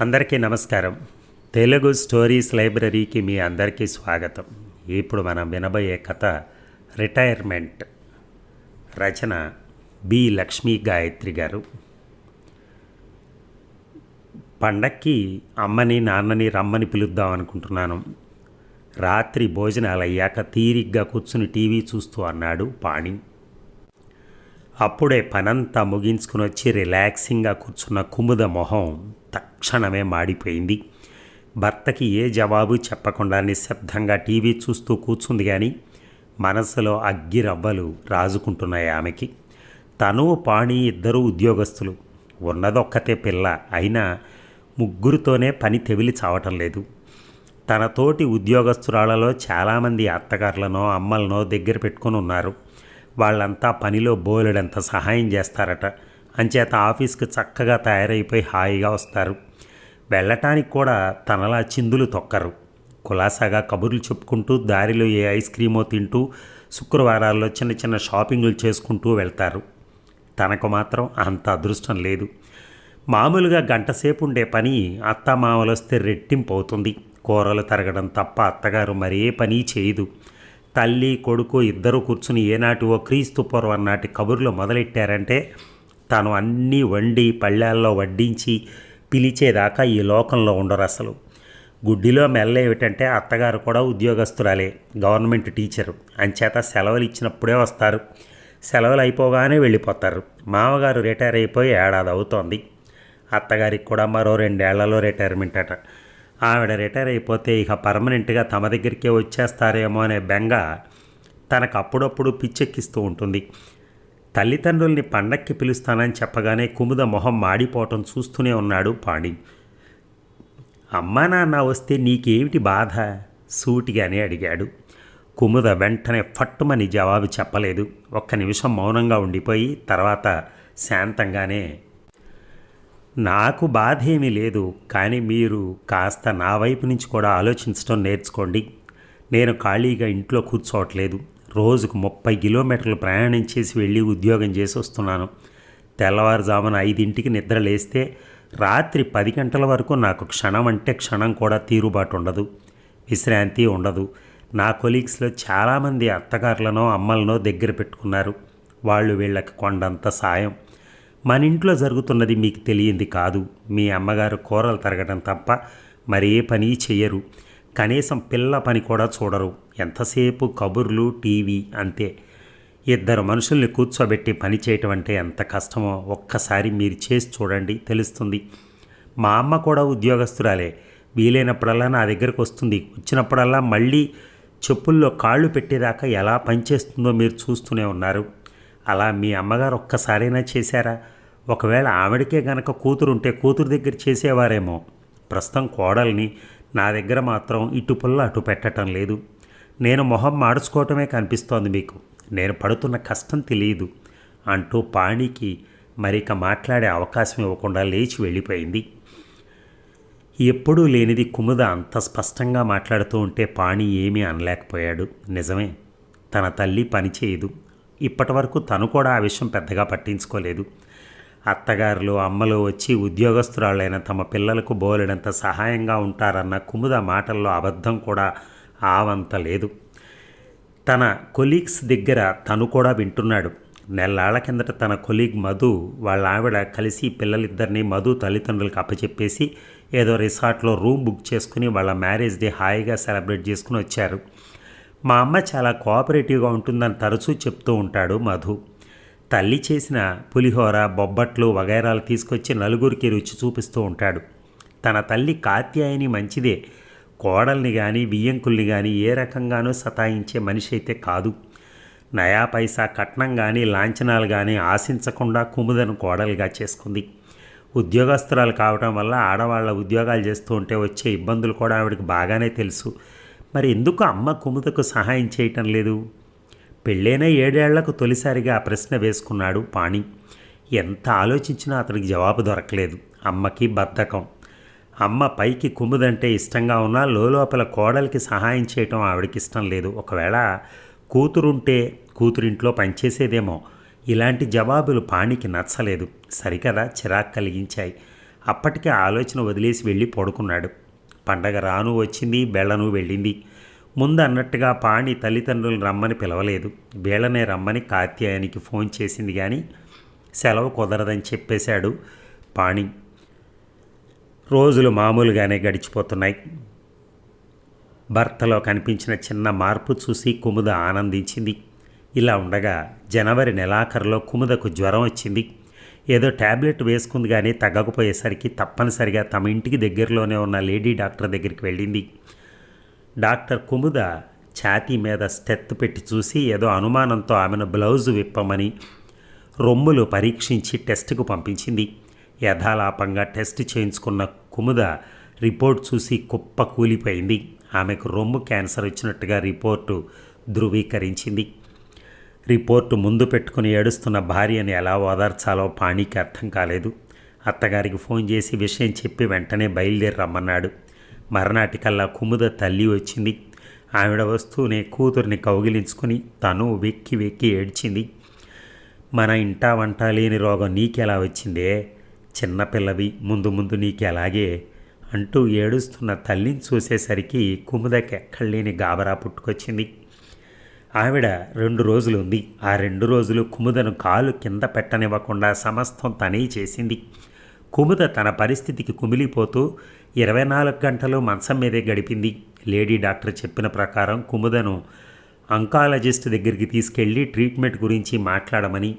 అందరికీ నమస్కారం. తెలుగు స్టోరీస్ లైబ్రరీకి మీ అందరికీ స్వాగతం. ఇప్పుడు మనం వినబోయే కథ రిటైర్మెంట్. రచన బి. లక్ష్మీ గాయత్రి గారు. పండక్కి అమ్మని నాన్నని రమ్మని పిలుద్దాం అనుకుంటున్నాను. రాత్రి భోజనాలు అయ్యాక తీరిగ్గా కూర్చుని టీవీ చూస్తూ అన్నాడు పాణి. అప్పుడే పనంతా ముగించుకుని వచ్చి రిలాక్సింగ్గా కూర్చున్న కుముద మొహం తక్షణమే మాడిపోయింది. భర్తకి ఏ జవాబు చెప్పకుండా నిశ్శబ్దంగా టీవీ చూస్తూ కూర్చుంది కానీ మనసులో అగ్గిరవ్వలు రాజుకుంటున్నాయి ఆమెకి. తను పాణి ఇద్దరు ఉద్యోగస్తులు. ఉన్నదొక్కతే పిల్ల. అయినా ముగ్గురితోనే పని తెవిలి చావటం లేదు. తనతోటి ఉద్యోగస్తురాలలో చాలామంది అత్తగారులనో అమ్మలనో దగ్గర పెట్టుకొని ఉన్నారు. వాళ్ళంతా పనిలో బోలెడంత సహాయం చేస్తారట. అంచేత ఆఫీస్కి చక్కగా తయారైపోయి హాయిగా వస్తారు. వెళ్ళటానికి కూడా తనలా చిందులు తొక్కరు. కులాసాగా కబుర్లు చెప్పుకుంటూ దారిలో ఏ ఐస్ క్రీమో తింటూ శుక్రవారాల్లో చిన్న చిన్న షాపింగ్లు చేసుకుంటూ వెళ్తారు. తనకు మాత్రం అంత అదృష్టం లేదు. మామూలుగా గంటసేపు ఉండే పని అత్త మామలు వస్తే రెట్టింపు అవుతుంది. కూరలు తరగడం తప్ప అత్తగారు మరే పని చేయదు. తల్లి కొడుకు ఇద్దరు కూర్చుని ఏనాటివో క్రీస్తు పూర్వం నాటి కబుర్లు మొదలెట్టారంటే తాను అన్నీ వండి పళ్ళాల్లో వడ్డించి పిలిచేదాకా ఈ లోకంలో ఉండరు అసలు. గుడ్డిలో మెల్ల ఏమిటంటే అత్తగారు కూడా ఉద్యోగస్తురాలే గవర్నమెంట్ టీచరు. అంచేత సెలవులు ఇచ్చినప్పుడే వస్తారు. సెలవులు అయిపోగానే వెళ్ళిపోతారు. మామగారు రిటైర్ అయిపోయి ఏడాది అవుతోంది. అత్తగారికి కూడా మరో రెండేళ్ళలో రిటైర్మెంట్ అట. ఆవిడ రిటైర్ అయిపోతే ఇక పర్మనెంట్గా తమ దగ్గరికే వచ్చేస్తారేమో అనే బెంగ తనకు అప్పుడప్పుడు పిచ్చెక్కిస్తూ ఉంటుంది. తల్లిదండ్రుల్ని పండక్కి పిలుస్తానని చెప్పగానే కుముద మొహం మాడిపోవటం చూస్తూనే ఉన్నాడు పాణి అమ్మా నాన్న వస్తే నీకేమిటి బాధ? సూటిగానే అడిగాడు. కుముద వెంటనే ఫట్టుమని జవాబు చెప్పలేదు. ఒక్క నిమిషం మౌనంగా ఉండిపోయి తర్వాత శాంతంగానే నాకు బాధ ఏమీ లేదు కానీ మీరు కాస్త నా వైపు నుంచి కూడా ఆలోచించడం నేర్చుకోండి. నేను ఖాళీగా ఇంట్లో కూర్చోవట్లేదు. రోజుకు ముప్పై కిలోమీటర్లు ప్రయాణం చేసి వెళ్ళి ఉద్యోగం చేసి వస్తున్నాను. తెల్లవారుజామున ఐదింటికి నిద్ర లేస్తే రాత్రి పది గంటల వరకు నాకు క్షణం అంటే క్షణం కూడా తీరుబాటు ఉండదు. విశ్రాంతి ఉండదు. నా కొలీగ్స్లో చాలామంది అత్తగారులనో అమ్మలనో దగ్గర పెట్టుకున్నారు. వాళ్ళు వీళ్ళకి కొండంత సాయం. మన ఇంట్లో జరుగుతున్నది మీకు తెలియంది కాదు. మీ అమ్మగారు కూరలు తరగడం తప్ప మరే పని చెయ్యరు. కనీసం పిల్ల పని కూడా చూడరు. ఎంతసేపు కబుర్లు టీవీ అంతే. ఇద్దరు మనుషుల్ని కూర్చోబెట్టి పని చేయటం అంటే ఎంత కష్టమో ఒక్కసారి మీరు చేసి చూడండి తెలుస్తుంది. మా అమ్మ కూడా ఉద్యోగస్తురాలే. వీలైనప్పుడల్లా నా దగ్గరకు వస్తుంది. వచ్చినప్పుడల్లా మళ్ళీ చెప్పుల్లో కాళ్ళు పెట్టేదాకా ఎలా పనిచేస్తుందో మీరు చూస్తూనే ఉన్నారు. అలా మీ అమ్మగారు ఒక్కసారైనా చేశారా? ఒకవేళ ఆవిడకే గనక కూతురుంటే కూతురు దగ్గర చేసేవారేమో. ప్రస్తుతం కోడల్ని నా దగ్గర మాత్రం ఇటు పుల్ల అటు పెట్టడం లేదు. నేను మొహం మాడుచుకోవటమే కనిపిస్తోంది మీకు. నేను పడుతున్న కష్టం తెలియదు అంటూ పాణికి మరిక మాట్లాడే అవకాశం ఇవ్వకుండా లేచి వెళ్ళిపోయింది. ఎప్పుడూ లేనిది కుముద అంత స్పష్టంగా మాట్లాడుతూ ఉంటే పాణి ఏమీ అనలేకపోయాడు. నిజమే తన తల్లి పని చేయదు ఇప్పటి వరకు తను కూడా ఆ విషయం పెద్దగా పట్టించుకోలేదు. అత్తగారులు అమ్మలు వచ్చి ఉద్యోగస్తురాళ్ళైన తమ పిల్లలకు బోలెడంత సహాయంగా ఉంటారన్న కుముద మాటల్లో అబద్ధం కూడా ఆవంత లేదు. తన కొలీగ్స్ దగ్గర తను కూడా వింటున్నాడు. నెల్లాళ్ళ కిందట తన కొలీగ్ మధు వాళ్ళ ఆవిడ కలిసి పిల్లలిద్దరిని మధు తల్లిదండ్రులకు అప్పచెప్పేసి ఏదో రిసార్ట్లో రూమ్ బుక్ చేసుకుని వాళ్ళ మ్యారేజ్ డే హాయిగా సెలబ్రేట్ చేసుకుని వచ్చారు. మా అమ్మ చాలా కోఆపరేటివ్గా ఉంటుందని తరచూ చెప్తూ ఉంటాడు మధు. తల్లి చేసిన పులిహోర బొబ్బట్లు వగైరాలు తీసుకొచ్చి నలుగురికి రుచి చూపిస్తూ ఉంటాడు. తన తల్లి కాత్యాయని మంచిదే. కోడల్ని కానీ బియ్యంకుల్ని కానీ ఏ రకంగానూ సతాయించే మనిషి అయితే కాదు. నయా పైసా కట్నం కానీ లాంఛనాలు కానీ ఆశించకుండా కుముదను కోడలుగా చేసుకుంది. ఉద్యోగస్తురాలు కావటం వల్ల ఆడవాళ్ళ ఉద్యోగాలు చేస్తూ ఉంటే వచ్చే ఇబ్బందులు కూడా ఆవిడకి బాగానే తెలుసు. మరి ఎందుకు అమ్మ కుముదకు సహాయం చేయటం లేదు? పెళ్ళైన ఏడేళ్ళకు తొలిసారిగా ఆ ప్రశ్న వేసుకున్నాడు పాణి. ఎంత ఆలోచించినా అతనికి జవాబు దొరకలేదు. అమ్మకి బద్ధకం. అమ్మ పైకి కుమ్ముదంటే ఇష్టంగా ఉన్నా లోపల కోడలికి సహాయం చేయటం ఆవిడకి ఇష్టం లేదు. ఒకవేళ కూతురుంటే కూతురింట్లో పనిచేసేదేమో. ఇలాంటి జవాబులు పాణికి నచ్చలేదు. సరికదా చిరాకు కలిగించాయి. అప్పటికే ఆలోచన వదిలేసి వెళ్ళి పడుకున్నాడు. పండగ రాను వచ్చింది బెళ్ళను వెళ్ళింది. ముందు అన్నట్టుగా పాణి తల్లిదండ్రులను రమ్మని పిలవలేదు. వీళ్ళనే రమ్మని కాత్యాయనికి ఫోన్ చేసింది కానీ సెలవు కుదరదని చెప్పేశాడు పాణి. రోజులు మామూలుగానే గడిచిపోతున్నాయి. భర్తలో కనిపించిన చిన్న మార్పు చూసి కుముద ఆనందించింది. ఇలా ఉండగా జనవరి నెలాఖరులో కుముదకు జ్వరం వచ్చింది. ఏదో ట్యాబ్లెట్ వేసుకుంది కానీ తగ్గకపోయేసరికి తప్పనిసరిగా తమ ఇంటికి దగ్గరలోనే ఉన్న లేడీ డాక్టర్ దగ్గరికి వెళ్ళింది. డాక్టర్ కుముద ఛాతీ మీద స్టెత్ పెట్టి చూసి ఏదో అనుమానంతో ఆమెను బ్లౌజు విప్పమని రొమ్ములు పరీక్షించి టెస్టుకు పంపించింది. యథాలాపంగా టెస్ట్ చేయించుకున్న కుముద రిపోర్ట్ చూసి కుప్ప కూలిపోయింది. ఆమెకు రొమ్ము క్యాన్సర్ వచ్చినట్టుగా రిపోర్టు ధృవీకరించింది. రిపోర్టు ముందు పెట్టుకుని ఏడుస్తున్న భార్యని ఎలా ఓదార్చాలో పాణికి అర్థం కాలేదు. అత్తగారికి ఫోన్ చేసి విషయం చెప్పి వెంటనే బయలుదేరి రమ్మన్నాడు. మరనాటికల్లా కుముద తల్లి వచ్చింది. ఆవిడ వస్తూనే కూతుర్ని కౌగిలించుకుని తను వెక్కి వెక్కి ఏడ్చింది. మన ఇంటా వంట లేని రోగం నీకెలా వచ్చిందే? చిన్నపిల్లవి ముందు ముందు నీకెలాగే? అంటూ ఏడుస్తున్న తల్లిని చూసేసరికి కుముదకి ఎక్కడలేని గాబరా పుట్టుకొచ్చింది. ఆవిడ రెండు రోజులు ఉంది. ఆ రెండు రోజులు కుముదను కాలు కింద పెట్టనివ్వకుండా సమస్తం తనే చేసింది. కుముద తన పరిస్థితికి కుమిలిపోతూ ఇరవై నాలుగు గంటలు మంచం మీదే గడిపింది. లేడీ డాక్టర్ చెప్పిన ప్రకారం కుముదను అంకాలజిస్ట్ దగ్గరికి తీసుకెళ్ళి ట్రీట్మెంట్ గురించి మాట్లాడమని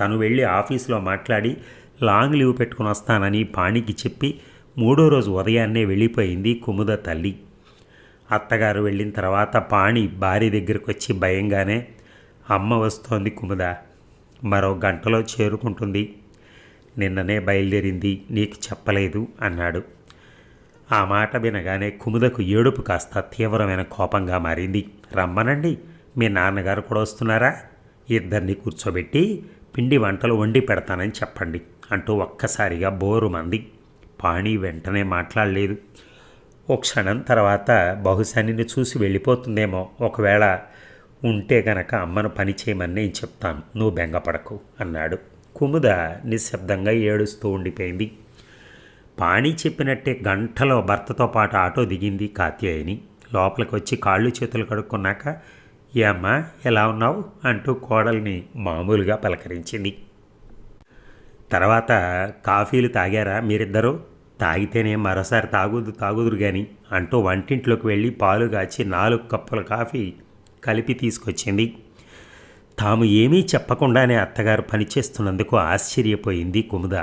తను వెళ్ళి ఆఫీస్లో మాట్లాడి లాంగ్ లీవ్ పెట్టుకుని వస్తానని పాణికి చెప్పి మూడో రోజు ఉదయాన్నే వెళ్ళిపోయింది కుముద తల్లి. అత్తగారు వెళ్ళిన తర్వాత పాణి భార్య దగ్గరికి వచ్చి భయంగానే అమ్మ వస్తోంది కుముద మరో గంటలో చేరుకుంటుంది. నిన్ననే బయలుదేరింది నీకు చెప్పలేదు అన్నాడు. ఆ మాట వినగానే కుముదకు ఏడుపు కాస్త తీవ్రమైన కోపంగా మారింది. రమ్మనండి మీ నాన్నగారు కూడా వస్తున్నారా? ఇద్దరిని కూర్చోబెట్టి పిండి వంటలు వండి పెడతానని చెప్పండి అంటూ ఒక్కసారిగా బోరు మంది పాణి వెంటనే మాట్లాడలేదు. ఓ క్షణం తర్వాత బహుశా నిన్ను చూసి వెళ్ళిపోతుందేమో. ఒకవేళ ఉంటే గనక అమ్మను పని చేయమని నేను చెప్తాను. నువ్వు బెంగపడకు అన్నాడు. కుముద నిశ్శబ్దంగా ఏడుస్తూ ఉండిపోయింది. పాణి చెప్పినట్టే గంటలో భర్తతో పాటు ఆటో దిగింది కాత్యాయని. లోపలికి వచ్చి కాళ్ళు చేతులు కడుక్కున్నాక ఏ అమ్మా ఎలా ఉన్నావు? అంటూ కోడల్ని మామూలుగా పలకరించింది. తర్వాత కాఫీలు తాగారా మీరిద్దరూ? తాగితేనే మరోసారి తాగుదు తాగుదురు కానీ అంటూ వంటింట్లోకి వెళ్ళి పాలు కాచి నాలుగు కప్పుల కాఫీ కలిపి తీసుకొచ్చింది. తాము ఏమీ చెప్పకుండానే అత్తగారు పనిచేస్తున్నందుకు ఆశ్చర్యపోయింది కుముద.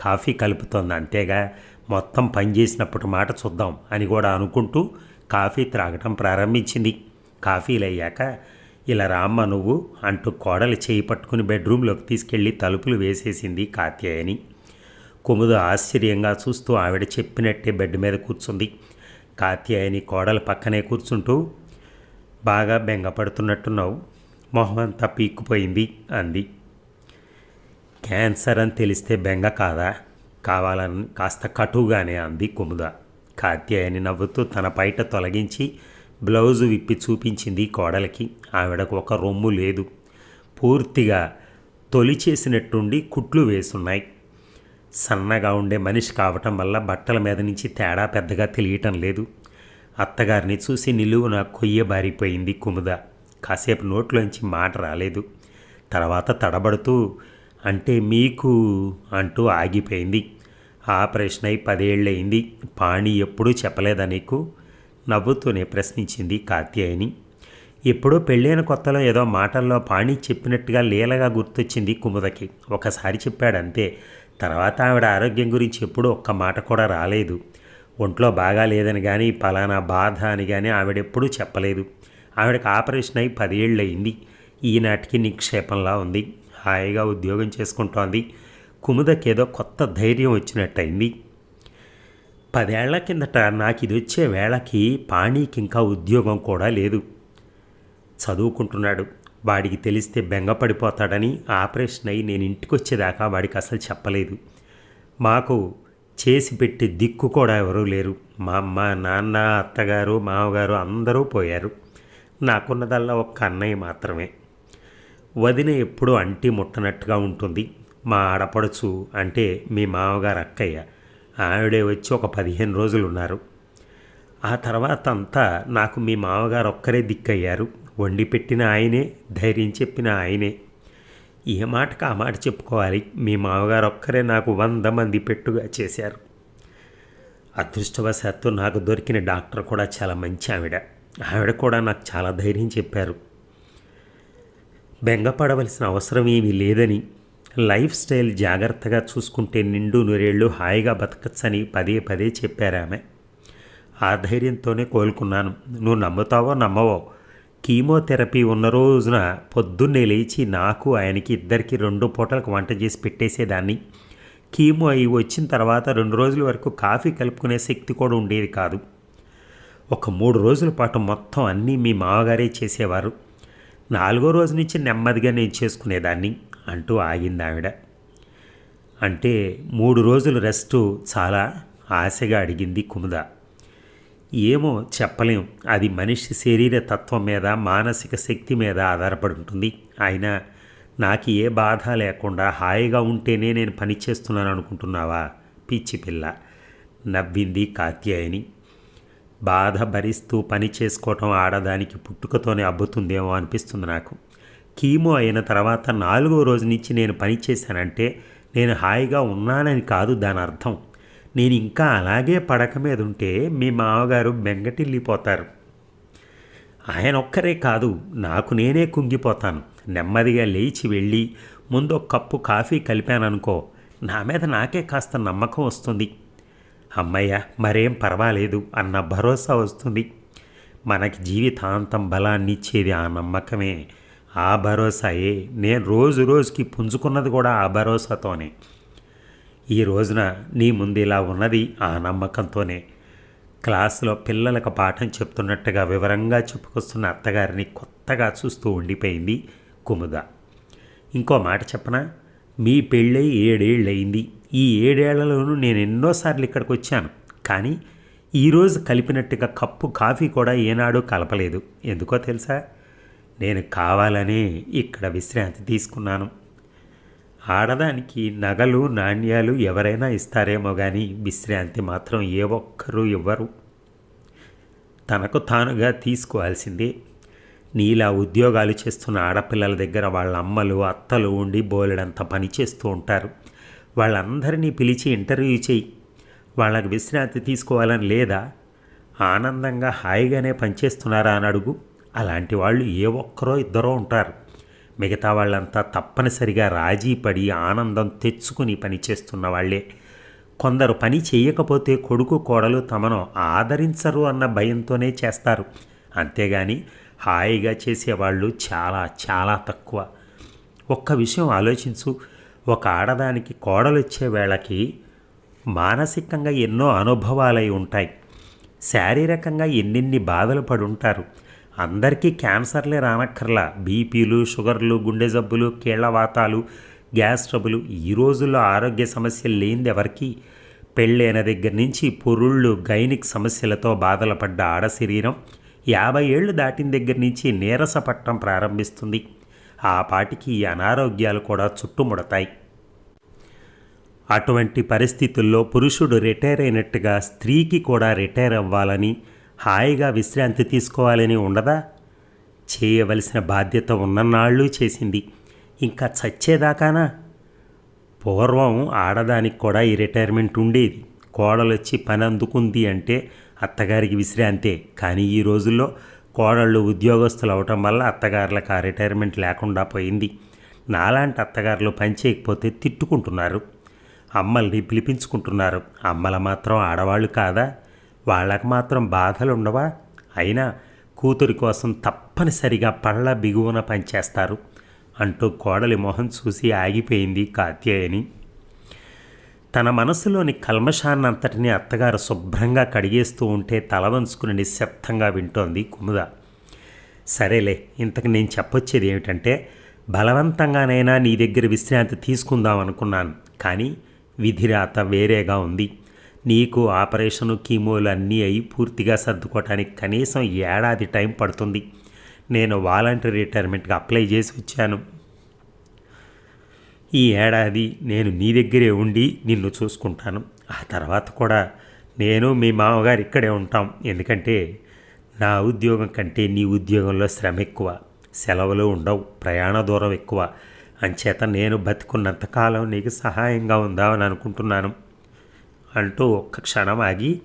కాఫీ కలుపుతోంది అంతేగా మొత్తం పనిచేసినప్పుడు మాట చూద్దాం అని కూడా అనుకుంటూ కాఫీ త్రాగటం ప్రారంభించింది. కాఫీలు అయ్యాక ఇలా రామ్మ నువ్వు అంటూ కోడలు చేయి పట్టుకుని బెడ్రూమ్లోకి తీసుకెళ్ళి తలుపులు వేసేసింది కాత్యాయని. కుముదు ఆశ్చర్యంగా చూస్తూ ఆవిడ చెప్పినట్టే బెడ్ మీద కూర్చుంది. కాత్యాయని కోడలు పక్కనే కూర్చుంటూ బాగా బెంగపడుతున్నట్టున్నావు మొహం అంతా పీక్కుపోయింది అంది. క్యాన్సర్ అని తెలిస్తే బెంగ కాదా? కావాలని కాస్త కటుగానే అంది కుముద. కాత్యాయని నవ్వుతూ తన పైట తొలగించి బ్లౌజు విప్పి చూపించింది కోడలికి. ఆవిడకు ఒక రొమ్ము లేదు. పూర్తిగా తొలిచేసినట్టుండి కుట్లు వేసున్నాయి. సన్నగా ఉండే మనిషి కావటం వల్ల బట్టల మీద నుంచి తేడా పెద్దగా తెలియటం లేదు. అత్తగారిని చూసి నిలువున కొయ్యబారిపోయింది కుముద. కాసేపు నోట్లోంచి మాట రాలేదు. తర్వాత తడబడుతూ అంటే మీకు అంటూ ఆగిపోయింది. ఆపరేషన్ అయి పదేళ్ళయింది. పాణి ఎప్పుడూ చెప్పలేదా నీకు? నవ్వుతూనే ప్రశ్నించింది కాత్యాయని ఎప్పుడో పెళ్ళైన కొత్తలో ఏదో మాటల్లో పాణి చెప్పినట్టుగా లీలగా గుర్తొచ్చింది కుముదకి. ఒకసారి చెప్పాడంతే. తర్వాత ఆవిడ ఆరోగ్యం గురించి ఎప్పుడూ ఒక్క మాట కూడా రాలేదు. ఒంట్లో బాగా లేదని కానీ పలానా బాధ అని కానీ ఆవిడెప్పుడూ చెప్పలేదు. ఆవిడకి ఆపరేషన్ అయి పదేళ్ళు అయింది ఈనాటికి నిక్షేపంలా ఉంది. హాయిగా ఉద్యోగం చేసుకుంటోంది. కుముదకేదో కొత్త ధైర్యం వచ్చినట్టయింది. పదేళ్ళ కిందట నాకు ఇది వచ్చే వేళకి పాణికి ఇంకా ఉద్యోగం కూడా లేదు. చదువుకుంటున్నాడు. వాడికి తెలిస్తే బెంగపడిపోతాడని ఆపరేషన్ అయి నేను ఇంటికి వచ్చేదాకా వాడికి అసలు చెప్పలేదు. మాకు చేసి పెట్టి దిక్కు కూడా ఎవరూ లేరు. మా అమ్మ నాన్న అత్తగారు మామగారు అందరూ పోయారు. నాకున్నదల్లా ఒక్క అన్నయ్య మాత్రమే. వదిన ఎప్పుడూ అంటి ముట్టనట్టుగా ఉంటుంది. మా ఆడపడుచు అంటే మీ మామగారు అక్కయ్య. ఆవిడే వచ్చి ఒక పదిహేను రోజులు ఉన్నారు ఆ తర్వాత అంతా నాకు మీ మామగారు ఒక్కరే దిక్కయ్యారు. వండి పెట్టిన ఆయనే ధైర్యం చెప్పిన ఆయనే. ఏ మాటకు ఆ మాట చెప్పుకోవాలి? మీ మామగారు ఒక్కరే నాకు వంద మంది పెట్టుగా చేశారు. అదృష్టవశాత్తు నాకు దొరికిన డాక్టర్ కూడా చాలా మంచి ఆవిడ. ఆవిడ కూడా నాకు చాలా ధైర్యం చెప్పారు. బెంగపడవలసిన అవసరం ఏమీ లేదని లైఫ్ స్టైల్ జాగ్రత్తగా చూసుకుంటే నిండు నూరేళ్ళు హాయిగా బతకచ్చని పదే పదే చెప్పారు ఆమె. ఆ ధైర్యంతోనే కోలుకున్నాను. నువ్వు నమ్ముతావో నమ్మవో? కీమోథెరపీ ఉన్న రోజున పొద్దున్నే లేచి నాకు ఆయనకి ఇద్దరికి రెండు పూటలకు వంట చేసి పెట్టేసేదాన్ని. కీమో అయి వచ్చిన తర్వాత రెండు రోజుల వరకు కాఫీ కలుపుకునే శక్తి కూడా ఉండేది కాదు. ఒక మూడు రోజుల పాటు మొత్తం అన్నీ మీ మామగారే చేసేవారు. నాలుగో రోజు నుంచి నెమ్మదిగా నేను చేసుకునేదాన్ని అంటూ ఆగింది ఆవిడ అంటే మూడు రోజులు రెస్ట్ చాలా ఆశగా అడిగింది కుముద. ఏమో చెప్పలేం. అది మనిషి శరీర తత్వం మీద మానసిక శక్తి మీద ఆధారపడి ఉంటుంది. అయినా నాకు ఏ బాధ లేకుండా హాయిగా ఉంటేనే నేను పని చేస్తున్నాను అనుకుంటున్నావా? పిచ్చి పిల్ల. నవ్వింది కాత్యాయని. బాధ భరిస్తూ పని చేసుకోవటం ఆడదానికి పుట్టుకతోనే అబ్బుతుందేమో అనిపిస్తుంది నాకు. కీమో అయిన తర్వాత నాలుగో రోజు నుంచి నేను పని చేశానంటే నేను హాయిగా ఉన్నానని కాదు దాని అర్థం. నేను ఇంకా అలాగే పడక మీద ఉంటే మీ మామగారు బెంగటిల్లిపోతారు. ఆయన ఒక్కరే కాదు నాకు నేనే కుంగిపోతాను. నెమ్మదిగా లేచి వెళ్ళి ముందు ఒక కప్పు కాఫీ కలిపాననుకో నా మీద నాకే కాస్త నమ్మకం వస్తుంది. అమ్మయ్య మరేం పర్వాలేదు అన్న భరోసా వస్తుంది. మనకి జీవితాంతం బలాన్ని ఇచ్చేది ఆ నమ్మకమే. ఆ భరోసాయే. నేను రోజు రోజుకి పుంజుకున్నది కూడా ఆ భరోసాతోనే. ఈ రోజున నీ ముందు ఇలా ఉన్నది ఆ నమ్మకంతోనే. క్లాసులో పిల్లలకు పాఠం చెప్తున్నట్టుగా వివరంగా చెప్పుకొస్తున్న అత్తగారిని కొత్తగా చూస్తూ ఉండిపోయింది కుముద. ఇంకో మాట చెప్పనా? మీ పెళ్ళై ఏడేళ్ళయింది. ఈ ఏడేళ్ళలోనూ నేను ఎన్నోసార్లు ఇక్కడికి వచ్చాను. కానీ ఈరోజు కలిపినట్టుగా కప్పు కాఫీ కూడా ఏనాడు కలపలేదు. ఎందుకో తెలుసా? నేను కావాలనే ఇక్కడ విశ్రాంతి తీసుకున్నాను. ఆడదానికి నగలు నాణ్యాలు ఎవరైనా ఇస్తారేమో కానీ విశ్రాంతి మాత్రం ఏ ఒక్కరూ ఇవ్వరు. తనకు తానుగా తీసుకోవాల్సిందే. నీలా ఉద్యోగాలు చేస్తున్న ఆడపిల్లల దగ్గర వాళ్ళ అమ్మలు అత్తలు ఉండి బోలెడంత పని చేస్తూ ఉంటారు. వాళ్ళందరినీ పిలిచి ఇంటర్వ్యూ చేయి. వాళ్ళకి విశ్రాంతి తీసుకోవాలని లేదా ఆనందంగా హాయిగానే పనిచేస్తున్నారా అని అడుగు. అలాంటి వాళ్ళు ఏ ఒక్కరో ఇద్దరో ఉంటారు. మిగతా వాళ్ళంతా తప్పనిసరిగా రాజీ పడి ఆనందం తెచ్చుకుని పని చేస్తున్న వాళ్ళే. కొందరు పని చేయకపోతే కొడుకు కోడలు తమను ఆదరించరు అన్న భయంతోనే చేస్తారు. అంతేగాని హాయిగా చేసేవాళ్ళు చాలా చాలా తక్కువ. ఒక్క విషయం ఆలోచించు. ఒక ఆడదానికి కోడలిచ్చే వేళకి మానసికంగా ఎన్నో అనుభవాలై ఉంటాయి. శారీరకంగా ఎన్నెన్ని బాధలు పడి ఉంటారు అందరికీ క్యాన్సర్లే రానక్కర్లా. బీపీలు షుగర్లు గుండె జబ్బులు కీళ్ళవాతాలు గ్యాస్ ట్రబులు ఈ రోజుల్లో ఆరోగ్య సమస్యలు లేనిది ఎవరికి? పెళ్ళైన దగ్గర నుంచి పురుళ్ళు గైనిక్ సమస్యలతో బాధలు పడ్డ ఆడ శరీరం యాభై ఏళ్ళు దాటిన దగ్గర నుంచి నీరస పట్టం ప్రారంభిస్తుంది. ఆ పాటికి ఈ అనారోగ్యాలు కూడా చుట్టుముడతాయి. అటువంటి పరిస్థితుల్లో పురుషుడు రిటైర్ అయినట్టుగా స్త్రీకి కూడా రిటైర్ అవ్వాలని హాయిగా విశ్రాంతి తీసుకోవాలని ఉండదా? చేయవలసిన బాధ్యత ఉన్ననాళ్ళు చేసింది. ఇంకా చచ్చేదాకానా? పూర్వం ఆడదానికి కూడా ఈ రిటైర్మెంట్ ఉండేది. కోడలొచ్చి పని అందుకుంది అంటే అత్తగారికి విశ్రాంతే. కానీ ఈ రోజుల్లో కోడళ్ళు ఉద్యోగస్తులు అవటం వల్ల అత్తగారులకు ఆ రిటైర్మెంట్ లేకుండా పోయింది. నాలాంటి అత్తగారులు పని చేయకపోతే తిట్టుకుంటున్నారు. అమ్మల్ని పిలిపించుకుంటున్నారు. అమ్మల మాత్రం ఆడవాళ్ళు కాదా? వాళ్ళకు మాత్రం బాధలుండవా? అయినా కూతురి కోసం తప్పనిసరిగా పళ్ళ బిగువన పనిచేస్తారు అంటూ కోడలి మొహం చూసి ఆగిపోయింది కాత్యాయని. తన మనసులోని కల్మషాన్నంతటినీ అత్తగారు శుభ్రంగా కడిగేస్తూ ఉంటే తల వంచుకుని నిశ్శబ్దంగా వింటోంది కుముద. సరేలే ఇంతకు నేను చెప్పొచ్చేది ఏమిటంటే బలవంతంగానైనా నీ దగ్గర విశ్రాంతి తీసుకుందాం అనుకున్నాను. కానీ విధిరాత వేరేగా ఉంది. నీకు ఆపరేషను కీమోలు అన్నీ అయి పూర్తిగా సర్దుకోవటానికి కనీసం ఏడాది టైం పడుతుంది. నేను వాలంటరీ రిటైర్మెంట్కి అప్లై చేసి వచ్చాను. ఈ ఏడాది నేను నీ దగ్గరే ఉండి నిన్ను చూసుకుంటాను. ఆ తర్వాత కూడా నేను మీ మామగారు ఇక్కడే ఉంటాం. ఎందుకంటే నా ఉద్యోగం కంటే నీ ఉద్యోగంలో శ్రమ ఎక్కువ. సెలవులు ఉండవు. ప్రయాణ దూరం ఎక్కువ. అంచేత నేను బతికున్నంతకాలం నీకు సహాయంగా ఉందామని అనుకుంటున్నాను అంటూ ఒక్క క్షణం ఆగి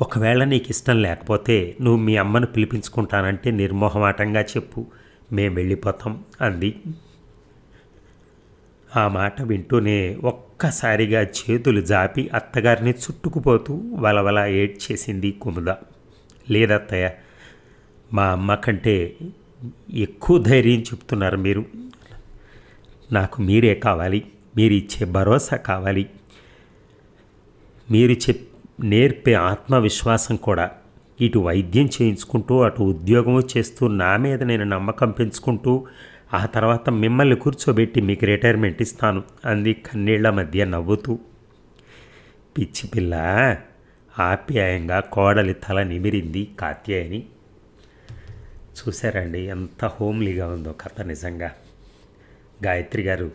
ఒకవేళ నీకు ఇష్టం లేకపోతే నువ్వు మీ అమ్మను పిలిపించుకుంటానంటే నిర్మోహమాటంగా చెప్పు మేము వెళ్ళిపోతాం అంది. ఆ మాట వింటూనే ఒక్కసారిగా చేతులు జాపి అత్తగారిని చుట్టుకుపోతూ వలవల ఏడ్చేసింది కుముద. లేదత్తయ్య మా అమ్మ కంటే ఎక్కువ ధైర్యం చెప్తున్నారు మీరు. నాకు మీరే కావాలి మీరు ఇచ్చే భరోసా కావాలి. మీరు చెప్ నేర్పే ఆత్మవిశ్వాసం కూడా ఇటు వైద్యం చేయించుకుంటూ అటు ఉద్యోగము చేస్తూ నా మీద నేను నమ్మకం పెంచుకుంటూ ఆ తర్వాత మిమ్మల్ని కూర్చోబెట్టి మీకు రిటైర్మెంట్ ఇస్తాను అంది కన్నీళ్ళ మధ్య నవ్వుతూ. పిచ్చి పిల్ల ఆప్యాయంగా కోడలి తల నిమిరింది కాత్యాయని. చూశారండి ఎంత హోమ్లీగా ఉందో కథ నిజంగా. గాయత్రి గారు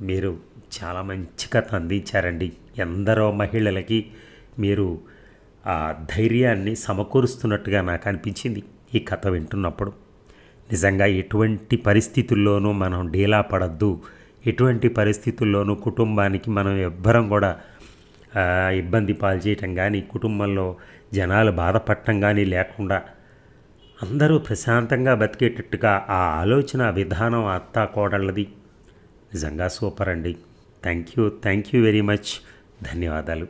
మీరు చాలా మంచి కథ అందించారండి. ఎందరో మహిళలకి మీరు ఆ ధైర్యాన్ని సమకూరుస్తున్నట్టుగా నాకు అనిపించింది ఈ కథ వింటున్నప్పుడు. నిజంగా ఎటువంటి పరిస్థితుల్లోనూ మనం డీలా పడద్దు. ఎటువంటి పరిస్థితుల్లోనూ కుటుంబానికి మనం ఎవ్వరం కూడా ఇబ్బంది పాలు చేయటం కానీ కుటుంబంలో జనాలు బాధపడటం కానీ లేకుండా అందరూ ప్రశాంతంగా బతికేటట్టుగా ఆ ఆలోచన విధానం అత్తా కోడళ్ళది. నిజంగా సూపర్ అండి. Thank you thank you very much. ధన్యవాదాలు.